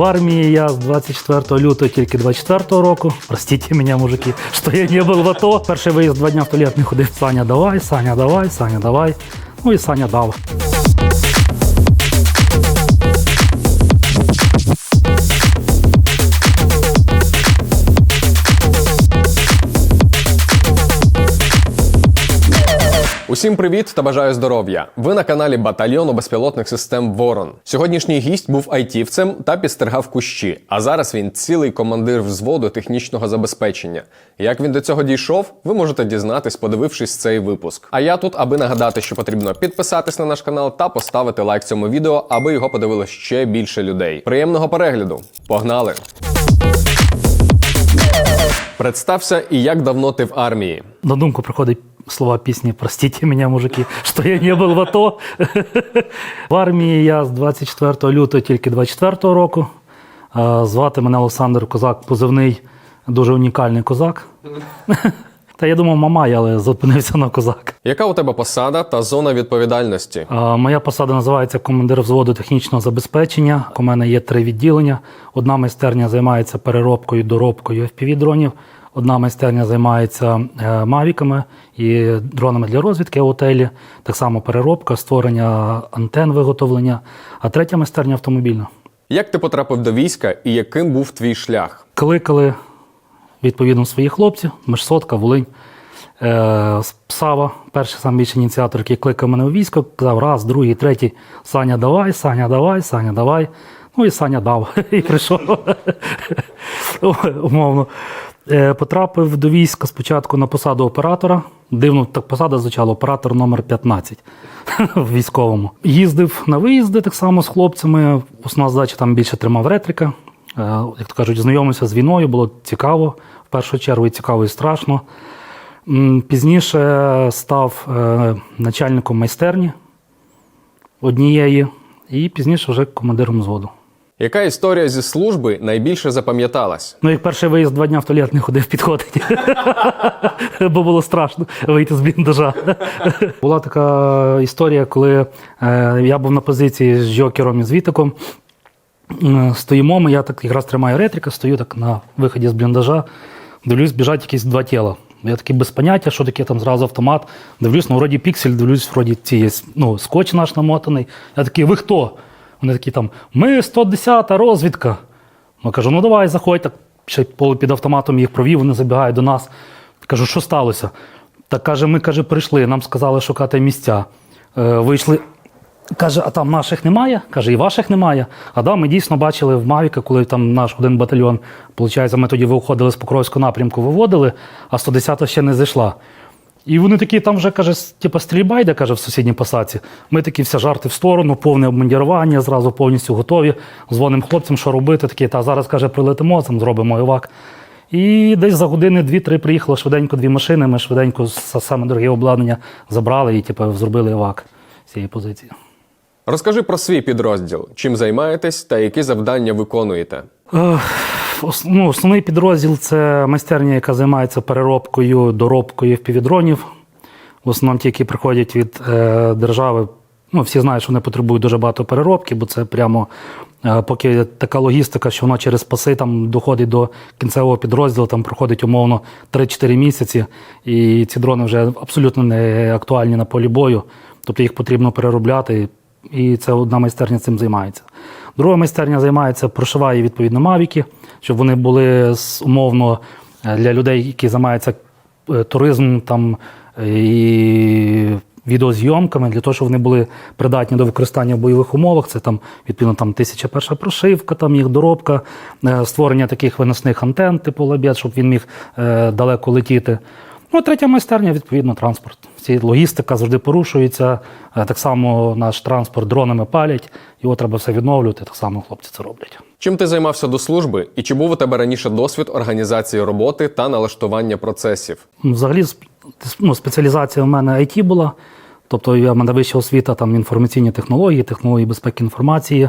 В армії я з 24 лютого тільки 24 року. Простіть мене, мужики, що я не був в АТО. Перший виїзд два дня в туалет не ходив. Саня, давай, Саня, давай, Саня, давай. Ну і Саня дав. Усім привіт та бажаю здоров'я! Ви на каналі Батальйону безпілотних систем Ворон. Сьогоднішній гість був айтівцем та підстерігав кущі. А зараз він цілий командир взводу технічного забезпечення. Як він до цього дійшов, ви можете дізнатись, подивившись цей випуск. А я тут, аби нагадати, що потрібно підписатись на наш канал та поставити лайк цьому відео, аби його подивилось ще більше людей. Приємного перегляду! Погнали! Представся і як давно ти в армії. На думку приходять слова пісні Простите мене, мужики, що я не був в АТО. В армії я з 24 лютого тільки 24 року. Звати мене Олександр Козак, позивний, дуже унікальний козак. Та я думав, мамай, але зупинився на козак. Яка у тебе посада та зона відповідальності? Е, Моя посада називається командир взводу технічного забезпечення. У мене є три відділення. Одна майстерня займається переробкою, доробкою FPV-дронів. Одна майстерня займається е, мавіками і дронами для розвідки готелі. Так само переробка, створення антен виготовлення. А третя майстерня автомобільна. Як ти потрапив до війська і яким був твій шлях? Кликали відповідно своїх хлопців, Межсотка, Волинь, е, Сава, перший сам більший ініціатор, який кликав мене у військо, казав раз, другий, третій, Саня, давай, Саня, давай, Саня, давай. Ну і Саня дав і прийшов. Умовно. Е, Потрапив до війська спочатку на посаду оператора. Дивно, так посада звучала оператор номер 15 в військовому. Їздив на виїзди так само з хлопцями. Основна задача там більше тримав ретрика. Е, Як то кажуть, знайомився з війною, було цікаво. В першу чергу і цікаво, і страшно. Пізніше став е, начальником майстерні однієї, і пізніше вже командиром взводу. Яка історія зі служби найбільше запам'яталась? Ну, як перший виїзд два дня в туалет не ходив, підходить. Бо було страшно вийти з бліндажа. Була така історія, коли е, я був на позиції з Жокером і з Вітиком. Стоїмо, ми, я так якраз тримаю ретрика, стою так на виході з бліндажа, дивлюсь, біжать якісь два тіла. Я такий без поняття, що таке там зразу автомат. Дивлюсь, ну вроді піксель, дивлюсь, вроді ці є, ну, скотч наш намотаний. Я такий, ви хто? Вони такі там, ми 110-та розвідка. Я кажу, ну давай, заходь. Так ще під автоматом їх провів, вони забігають до нас. Кажу, що сталося? Так каже, ми каже, прийшли, нам сказали шукати місця. Е, вийшли. Каже, а там наших немає? Каже, і ваших немає. А да, ми дійсно бачили в Мавіка, коли там наш один батальйон, виходить, ми тоді виходили з Покровського напрямку, виводили, а 110-та ще не зайшла. І вони такі, там вже каже, типа стрільба йде, каже, в сусідній посадці. Ми такі всі жарти в сторону, повне обмундірування, зразу повністю готові. Дзвонимо хлопцям, що робити. Такі, та зараз каже, прилетимо, там зробимо івак. І десь за години дві-три приїхало швиденько дві машини. Ми швиденько саме дороге обладнання забрали і типу, зробили івак з цієї позиції. Розкажи про свій підрозділ, чим займаєтесь та які завдання виконуєте. Ну, основний підрозділ це майстерня, яка займається переробкою, доробкою впівдронів. В основному ті, які приходять від е, держави. Ну, всі знають, що вони потребують дуже багато переробки, бо це прямо е, поки така логістика, що воно через паси там доходить до кінцевого підрозділу, там проходить умовно 3-4 місяці, і ці дрони вже абсолютно не актуальні на полі бою. Тобто їх потрібно переробляти, і це одна майстерня цим займається. Друга майстерня займається, прошиває відповідно мавіки, щоб вони були умовно е, для людей, які займаються е, туризмом там е, і відеозйомками, для того, щоб вони були придатні до використання в бойових умовах. Це там відповідно там тисяча перша прошивка, там їх доробка, створення таких виносних антен, типу лабет, щоб він міг далеко летіти. Ну, третя майстерня, відповідно, транспорт. Ці логістика завжди порушується. Е, Так само наш транспорт дронами палять, його треба все відновлювати. Так само хлопці це роблять. Чим ти займався до служби і чи був у тебе раніше досвід організації роботи та налаштування процесів? Ну, Взагалі, ну, спеціалізація в мене IT була. Тобто я в мене вища освіта, там інформаційні технології, технології безпеки інформації.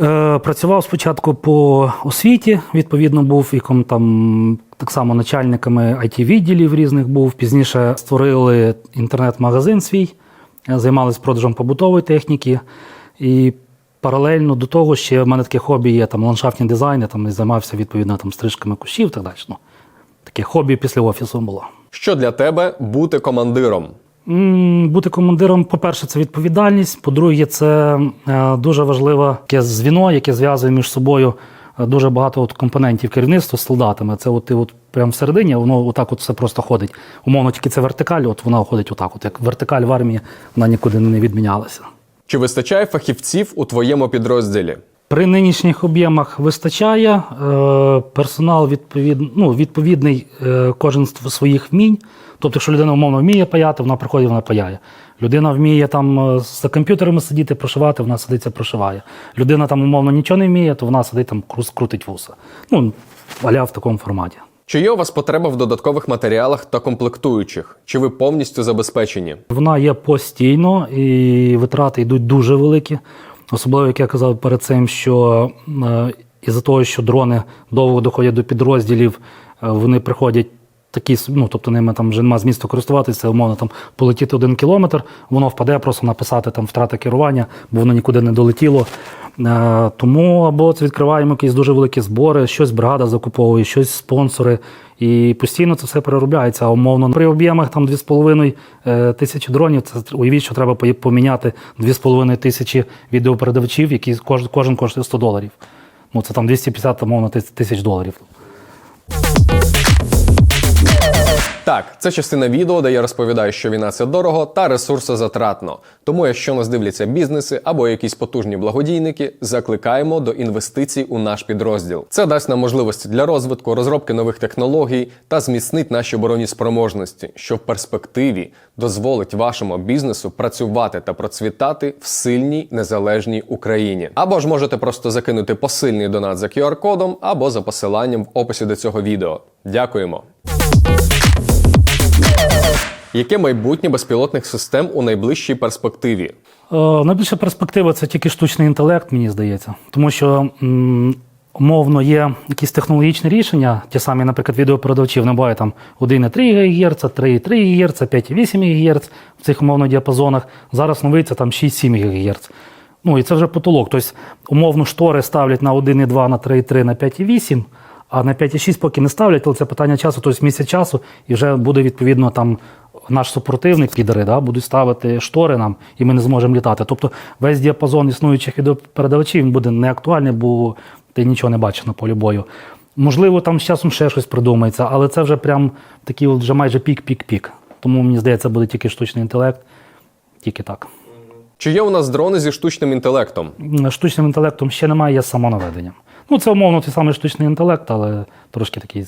Е, працював спочатку по освіті, відповідно, був і там так само начальниками IT-відділів різних був. Пізніше створили інтернет-магазин свій, е, займалися продажем побутової техніки. І паралельно до того ще в мене таке хобі є там ландшафтні дизайни, там і займався відповідно там стрижками кущів і так далі. Ну, таке хобі після офісу було. Що для тебе бути командиром? Бути командиром, по-перше, це відповідальність. По-друге, це е, дуже важливе таке звіно, яке зв'язує між собою дуже багато от компонентів керівництва з солдатами. Це от ти от прямо всередині, воно отак от все просто ходить. Умовно, тільки це вертикаль, от вона ходить отак. От як вертикаль в армії, вона нікуди не відмінялася. Чи вистачає фахівців у твоєму підрозділі? При нинішніх об'ємах вистачає. е, Персонал відповід, ну, відповідний е, кожен з своїх вмінь. Тобто, якщо людина умовно вміє паяти, вона приходить, вона паяє. Людина вміє там е, за комп'ютерами сидіти, прошивати, вона сидиться, прошиває. Людина там умовно нічого не вміє, то вона сидить там крутить вуса. Ну, аля в такому форматі. Чи є у вас потреба в додаткових матеріалах та комплектуючих? Чи ви повністю забезпечені? Вона є постійно і витрати йдуть дуже великі. Особливо, як я казав перед цим, що е, із-за того, що дрони довго доходять до підрозділів, е, вони приходять такі, ну тобто ними там вже нема змісту користуватися, умовно там полетіти один кілометр, воно впаде, просто написати там втрата керування, бо воно нікуди не долетіло. Е, тому або відкриваємо якісь дуже великі збори, щось бригада закуповує, щось спонсори. І постійно це все переробляється. А умовно при об'ємах там 2,5 е, тисячі дронів. Це уявіть, що треба поміняти 2,5 тисячі відеопередавачів, які кожен, коштує 100 доларів. Ну це там 250 умовно тис- тисяч доларів. Так, це частина відео, де я розповідаю, що війна це дорого та ресурсозатратно. Тому, якщо нас дивляться бізнеси або якісь потужні благодійники, закликаємо до інвестицій у наш підрозділ. Це дасть нам можливості для розвитку, розробки нових технологій та зміцнить наші оборонні спроможності, що в перспективі дозволить вашому бізнесу працювати та процвітати в сильній незалежній Україні. Або ж можете просто закинути посильний донат за QR-кодом або за посиланням в описі до цього відео. Дякуємо. Яке майбутнє безпілотних систем у найближчій перспективі? Е, найбільша перспектива це тільки штучний інтелект, мені здається. Тому що умовно є якісь технологічні рішення, ті самі, наприклад, відеопередавачі, вони бувають там 1,3 ГГц, 3,3 ГГц, 5,8 ГГц в цих умовно діапазонах. Зараз новий це там 6-7 ГГц. Ну і це вже потолок. Тобто, умовно, штори ставлять на 1,2, на 3,3, на 5,8, а на 5,6 поки не ставлять, але це питання часу, тобто місяць часу, і вже буде відповідно там наш супротивник, підери, да, будуть ставити штори нам, і ми не зможемо літати. Тобто весь діапазон існуючих відеопередавачів він буде неактуальний, бо ти нічого не бачиш на полі бою. Можливо, там з часом ще щось придумається, але це вже прям такий вже майже пік-пік-пік. Тому мені здається, буде тільки штучний інтелект, тільки так. Чи є у нас дрони зі штучним інтелектом? штучним інтелектом ще немає, є самонаведення. Ну, це умовно той самий штучний інтелект, але трошки такий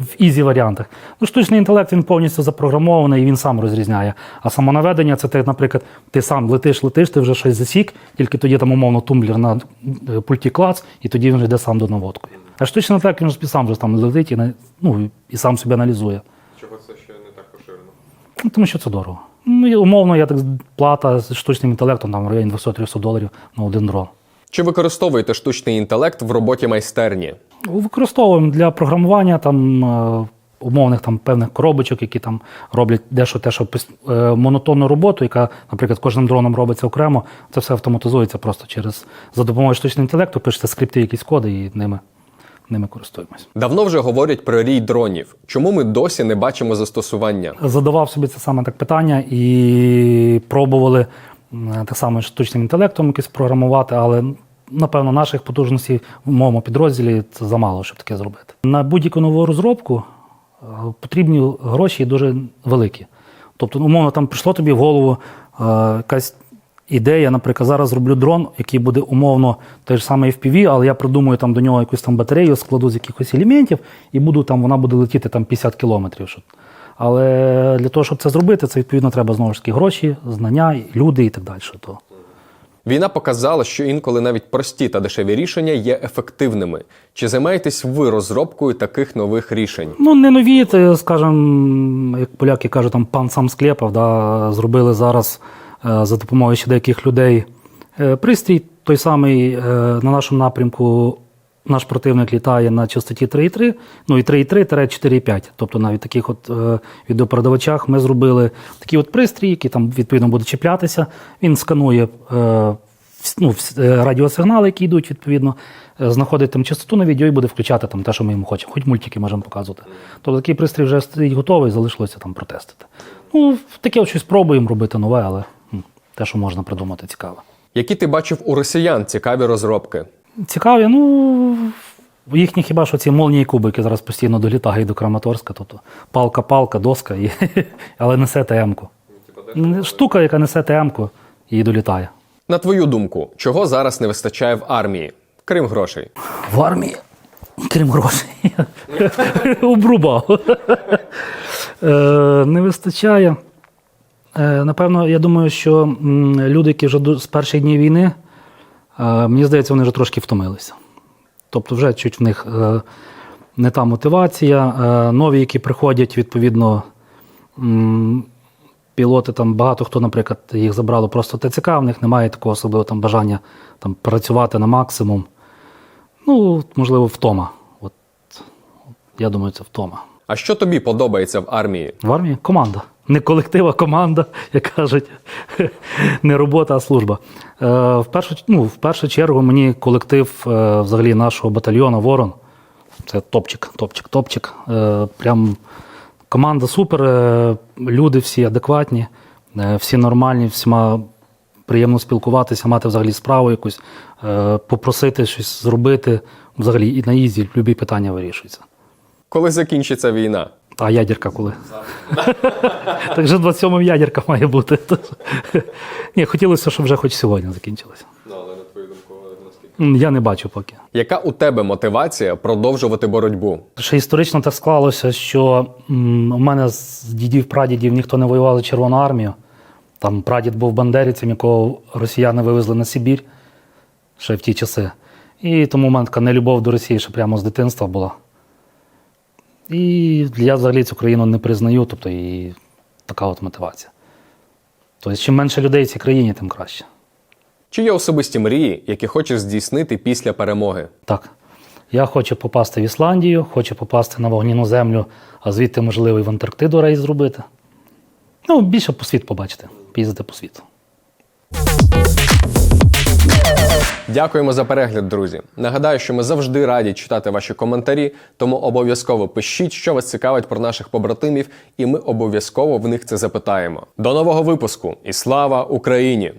в ізі варіантах. Ну, штучний інтелект він повністю запрограмований і він сам розрізняє. А самонаведення це ти, наприклад, ти сам летиш, летиш, ти вже щось засік, тільки тоді там умовно тумблер на е, пульті клац, і тоді він йде сам до наводкою. А штучний інтелект він ж сам вже там летить і, ну, і сам себе аналізує. Чого це ще не так поширено? Ну, тому що це дорого. Ну, і умовно, я так плата з штучним інтелектом там в районі 200-300 доларів на один дрон. Чи використовуєте штучний інтелект в роботі майстерні? Використовуємо для програмування там е, умовних там певних коробочок, які там роблять дещо те, що е, монотонну роботу, яка, наприклад, кожним дроном робиться окремо. Це все автоматизується просто через за допомогою штучного інтелекту, пишете скрипти, якісь коди, і ними, ними користуємось. Давно вже говорять про рій дронів. Чому ми досі не бачимо застосування? Задавав собі це саме так питання і пробували так само штучним інтелектом якось програмувати, але напевно наших потужностей в моєму підрозділі це замало, щоб таке зробити. На будь-яку нову розробку е, потрібні гроші дуже великі. Тобто, умовно, там прийшло тобі в голову е, якась ідея, наприклад, зараз зроблю дрон, який буде умовно той ж самий FPV, але я придумаю там до нього якусь там батарею, складу з якихось елементів, і буду там, вона буде летіти там 50 кілометрів. Але для того, щоб це зробити, це відповідно треба знову ж таки гроші, знання, люди і так далі. Війна показала, що інколи навіть прості та дешеві рішення є ефективними. Чи займаєтесь ви розробкою таких нових рішень? Ну, не нові, це, скажімо, як поляки кажуть, там пан сам склепав, да, зробили зараз е, за допомогою ще деяких людей е, пристрій. Той самий е, на нашому напрямку наш противник літає на частоті 3,3, ну і 3,3-4,5. Тобто навіть таких от е, відеопередавачах ми зробили такий от пристрій, який там відповідно буде чіплятися. Він сканує е, ну, е, радіосигнали, які йдуть, відповідно, е, знаходить там частоту на відео і буде включати там те, що ми йому хочемо. Хоч мультики можемо показувати. Тобто такий пристрій вже стоїть готовий, залишилося там протестити. Ну, таке от щось пробуємо робити нове, але м, те, що можна придумати, цікаве. Які ти бачив у росіян цікаві розробки? Цікаві, ну. Їхні хіба що ці молнії кубики зараз постійно долітають до Краматорська, тобто палка, палка, доска, і, але несе ТМ-ку. Штука, яка несе ТМ-ку і долітає. На твою думку, чого зараз не вистачає в армії, крім грошей? В армії, крім грошей, обрубав. Е, Не вистачає. Е, Напевно, я думаю, що люди, які вже з перших днів війни, мені здається, вони вже трошки втомилися. Тобто, вже чуть в них е, не та мотивація. Е, Нові, які приходять, відповідно, пілоти там багато хто, наприклад, їх забрало просто ТЦК, в них немає такого особливого там бажання там, працювати на максимум. Ну, можливо, втома. От, я думаю, це втома. А що тобі подобається в армії? В армії команда. Не колектив, а команда, як кажуть. Не робота, а служба. Е, в, першу, ну, в першу чергу мені колектив е, взагалі нашого батальйону Ворон. Це топчик, топчик, топчик. Е, прям команда супер, люди всі адекватні, всі нормальні, всіма приємно спілкуватися, мати взагалі справу якусь, попросити щось зробити. Взагалі і на ізі любі питання вирішуються. Коли закінчиться війна? А ядерка коли? так же 27 ядерка має бути. Ні, хотілося, щоб вже хоч сьогодні закінчилося. Ну, але на наскільки? Я не бачу поки. Яка у тебе мотивація продовжувати боротьбу? Ще історично так склалося, що у мене з дідів, прадідів ніхто не воював за Червону армію. Там прадід був бандерівцем, якого росіяни вивезли на Сибір ще в ті часи. І тому у мене така нелюбов до Росії ще прямо з дитинства була. І я взагалі цю країну не признаю, тобто і така от мотивація. Тобто, чим менше людей в цій країні, тим краще. Чи є особисті мрії, які хочеш здійснити після перемоги? Так. Я хочу попасти в Ісландію, хочу попасти на вогняну землю, а звідти, можливо, і в Антарктиду рейс зробити. Ну, більше по світ побачити, поїздити по світу. Дякуємо за перегляд, друзі. Нагадаю, що ми завжди раді читати ваші коментарі, тому обов'язково пишіть, що вас цікавить про наших побратимів, і ми обов'язково в них це запитаємо. До нового випуску і слава Україні!